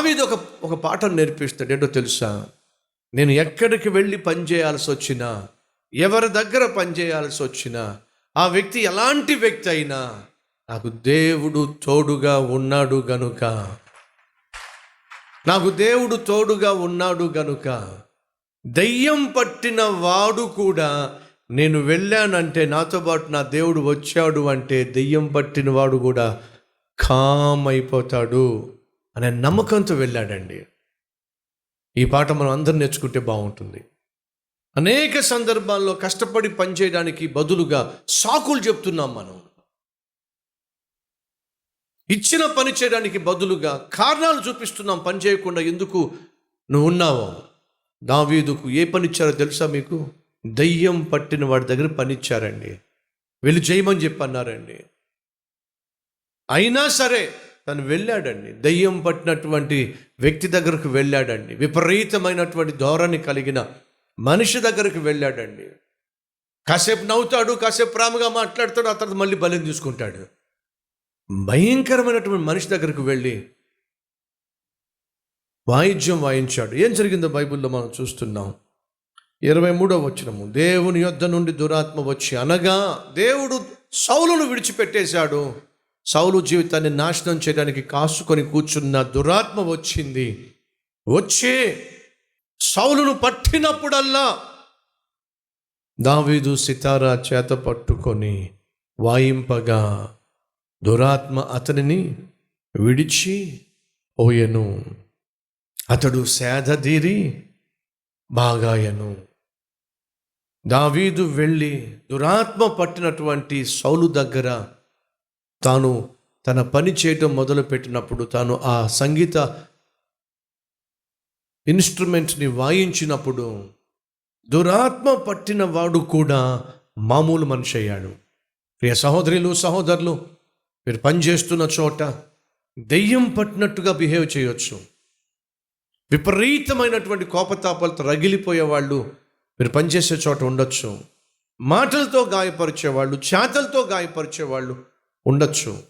దావీది ఒక ఒక పాఠం నేర్పిస్తాడు. ఏంటో తెలుసా? నేను ఎక్కడికి వెళ్ళి పని చేయాల్సి వచ్చినా ఎవరి దగ్గర పని చేయాల్సి వచ్చినా ఆ వ్యక్తి ఎలాంటి వ్యక్తి అయినా నాకు దేవుడు తోడుగా ఉన్నాడు గనుక. నాకు దేవుడు తోడుగా ఉన్నాడు గనుక. దయ్యం పట్టిన వాడు కూడా నేను వెళ్ళానంటే నాతో పాటు నా దేవుడు వచ్చాడు అంటే దెయ్యం పట్టిన వాడు కూడా కామ్ అయిపోతాడు. అనే నమ్మకంతో వెళ్ళాడండి. ఈ పాట మనం అందరం నేర్చుకుంటే బాగుంటుంది. అనేక సందర్భాల్లో కష్టపడి పనిచేయడానికి బదులుగా సాకులు చెప్తున్నాం మనం. ఇచ్చిన పని చేయడానికి బదులుగా కారణాలు చూపిస్తున్నాం పని చేయకుండా ఎందుకు నువ్వు ఉన్నావో. దావీదుకు ఏ పని ఇచ్చారో తెలుసా మీకు? దయ్యం పట్టిన వాడి దగ్గర పని ఇచ్చారండి. వెళ్ళి చేయమని చెప్పి అన్నారండి అయినా సరే తను వెళ్ళాడండి. దయ్యం పట్టినటువంటి వ్యక్తి దగ్గరకు వెళ్ళాడండి. విపరీతమైనటువంటి ధోరణి కలిగిన మనిషి దగ్గరకు వెళ్ళాడండి. కాసేపు నవ్వుతాడు కాసేపు ప్రేమగా మాట్లాడతాడు ఆ తర్వాత మళ్ళీ బలం తీసుకుంటాడు. భయంకరమైనటువంటి మనిషి దగ్గరకు వెళ్ళి వాయిద్యం వాయించాడు. ఏం జరిగిందో బైబిల్లో మనం చూస్తున్నాం. ఇరవై మూడో వచ్చినము దేవుని యొద్ద నుండి దురాత్మ వచ్చి అనగా దేవుడు సౌలును విడిచిపెట్టేశాడు. సౌలు జీవితాన్ని నాశనం చేయడానికి కాసుకొని కూర్చున్న దురాత్మ వచ్చింది. వచ్చి సౌలును పట్టినప్పుడల్లా దావీదు సితారా చేత పట్టుకొని వాయింపగా దురాత్మ అతనిని విడిచి పోయెను. అతడు సేదదీరి బాగాయను. దావీదు వెళ్ళి దురాత్మ పట్టినటువంటి సౌలు దగ్గర తాను తన పని చేయటం మొదలుపెట్టినప్పుడు తాను ఆ సంగీత ఇన్స్ట్రుమెంట్ని వాయించినప్పుడు దురాత్మ పట్టిన వాడు కూడా మామూలు మనిషి అయ్యాడు. ప్రియ సహోదరులు సహోదరులు మీరు పనిచేస్తున్న చోట దెయ్యం పట్టినట్టుగా బిహేవ్ చేయొచ్చు. విపరీతమైనటువంటి కోపతాపాలతో రగిలిపోయే వాళ్ళు మీరు పనిచేసే చోట ఉండొచ్చు. మాటలతో గాయపరిచేవాళ్ళు చేతలతో గాయపరిచేవాళ్ళు ఉండొచ్చు.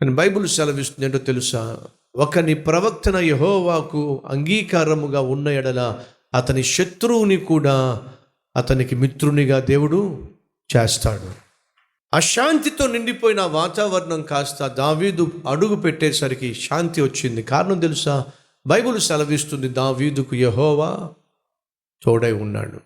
కానీ బైబిల్ సెలవిస్తుంది ఏంటో తెలుసా? ఒకని ప్రవక్తన యహోవాకు అంగీకారముగా ఉన్న ఎడల అతని శత్రువుని కూడా అతనికి మిత్రునిగా దేవుడు చేస్తాడు. అశాంతితో నిండిపోయిన వాతావరణం కాస్త దావీదు అడుగు పెట్టేసరికి శాంతి వచ్చింది. కారణం తెలుసా? బైబిల్ సెలవిస్తుంది దావీదుకు యహోవా తోడై ఉన్నాడు.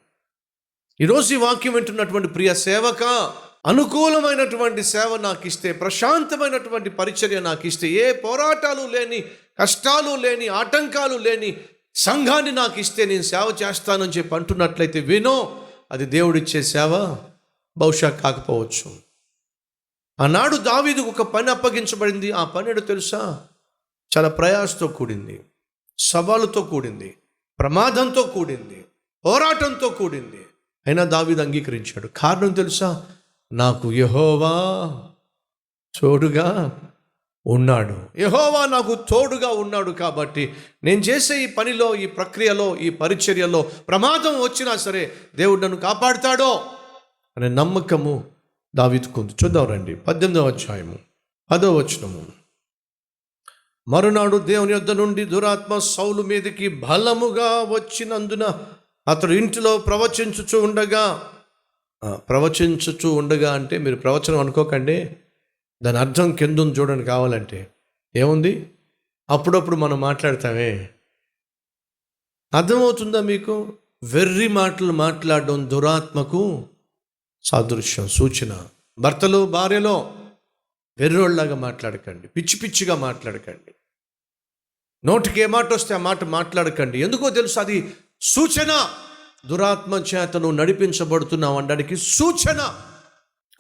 ఈరోజు ఈ వాక్యం వింటున్నటువంటి ప్రియ సేవక అనుకూలమైనటువంటి సేవ నాకు ఇస్తే ప్రశాంతమైనటువంటి పరిచర్య నాకు ఇస్తే ఏ పోరాటాలు లేని కష్టాలు లేని ఆటంకాలు లేని సంఘాన్ని నాకు ఇస్తే నేను సేవ చేస్తానని చెప్పి అంటున్నట్లయితే వినో అది దేవుడిచ్చే సేవ బహుశా కాకపోవచ్చు. ఆనాడు దావీదుకు ఒక పని అప్పగించబడింది. ఆ పని తెలుసా? చాలా ప్రయాసతో కూడింది సవాలుతో కూడింది ప్రమాదంతో కూడింది పోరాటంతో కూడింది. అయినా దావీదు అంగీకరించాడు. కారణం తెలుసా? నాకు యహోవా చోడుగా ఉన్నాడు. యహోవా నాకు తోడుగా ఉన్నాడు కాబట్టి నేను చేసే ఈ పనిలో ఈ ప్రక్రియలో ఈ పరిచర్యలో ప్రమాదం వచ్చినా సరే దేవుడు నన్ను కాపాడుతాడో అనే నమ్మకము దావితుకుంది చూద్దాం రండి. పద్దెనిమిదవ అధ్యాయము. పదో వచనము. మరునాడు దేవుని యొద్ద నుండి దురాత్మ సౌలు మీదకి బలముగా వచ్చినందున అతడు ఇంటిలో ప్రవచించుచు ఉండగా ప్రవచించుచు ఉండగా అంటే మీరు ప్రవచనం అనుకోకండి. దాని అర్థం కింద ఉంది చూడండి కావాలంటే. ఏముంది? అప్పుడప్పుడు మనం మాట్లాడతామే. అర్థమవుతుందా మీకు? వెర్రి మాటలు మాట్లాడడం దురాత్మకు సాదృశ్యం సూచన. భర్తలు భార్యలో వెర్రోళ్ళలాగా మాట్లాడకండి. పిచ్చి పిచ్చిగా మాట్లాడకండి. నోటికి ఏ మాట వస్తే ఆ మాట మాట్లాడకండి. ఎందుకో తెలుసు అది సూచన. దురాత్మ చేతను నడిపించబడుతున్నావు అనడానికి సూచన.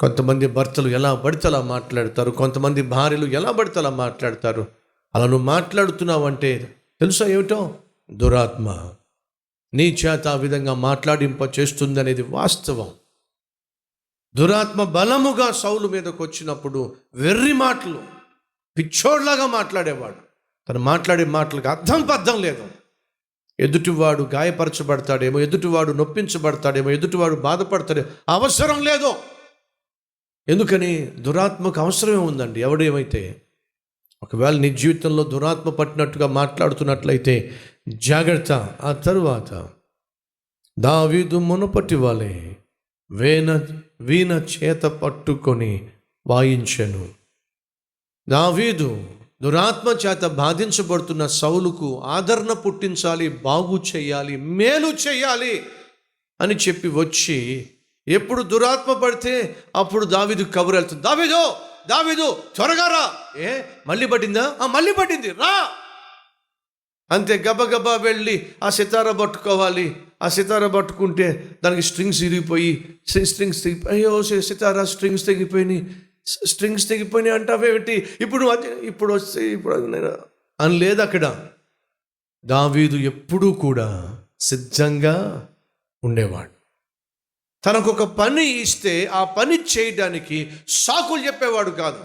కొంతమంది భర్తలు ఎలా పడితే మాట్లాడతారు? కొంతమంది భార్యలు ఎలా బడితలా మాట్లాడతారు? అలా నువ్వు మాట్లాడుతున్నావు అంటే తెలుసా ఏమిటో? దురాత్మ నీ చేత ఆ విధంగా మాట్లాడింప చేస్తుంది అనేది వాస్తవం. దురాత్మ బలముగా సౌలు మీదకు వచ్చినప్పుడు వెర్రి మాటలు పిచ్చోడ్లాగా మాట్లాడేవాడు. తను మాట్లాడే మాటలకు అర్థం పద్ధం లేదు. ఎదుటివాడు గాయపరచబడతాడేమో ఎదుటివాడు నొప్పించబడతాడేమో ఎదుటివాడు బాధపడతాడేమో అవసరం లేదు. ఎందుకని? దురాత్మకు అవసరమే ఉందండి. ఎవడేమైతే ఒకవేళ నీ జీవితంలో దురాత్మ పట్టినట్టుగా మాట్లాడుతున్నట్లయితే జాగ్రత్త. ఆ తరువాత దావీదు మునపటి వాళ్ళే వేన వీణ చేత పట్టుకొని వాయించెను. దావీదు దురాత్మ చేత బాధించబడుతున్న సౌలుకు ఆదరణ పుట్టించాలి బాగు చేయాలి మేలు చేయాలి అని చెప్పి వచ్చి ఎప్పుడు దురాత్మ పడితే అప్పుడు దావిదు కబురు వెళ్తుంది. దావీదు దావిదు త్వరగా రా. ఏ మళ్ళీ పట్టిందా? మళ్ళీ పట్టింది రా. అంతే గబగబా వెళ్ళి ఆ సితార పట్టుకోవాలి. ఆ సితార పట్టుకుంటే దానికి స్ట్రింగ్స్ ఇరిగిపోయి స్ట్రింగ్స్ తెగిపోయి అయ్యో సి- సితార స్ట్రింగ్స్ తెగిపోయినాయి. స్ట్రింగ్స్ తెగిపోయినాయి అంటావేమిటి ఇప్పుడు అది- ఇప్పుడు వస్తే ఇప్పుడు నేను అని లేదు అక్కడ. దావీదు ఎప్పుడూ కూడా సిద్ధంగా ఉండేవాడు. తనకు ఒక పని ఇస్తే ఆ పని చేయడానికి సాకులు చెప్పేవాడు కాదు.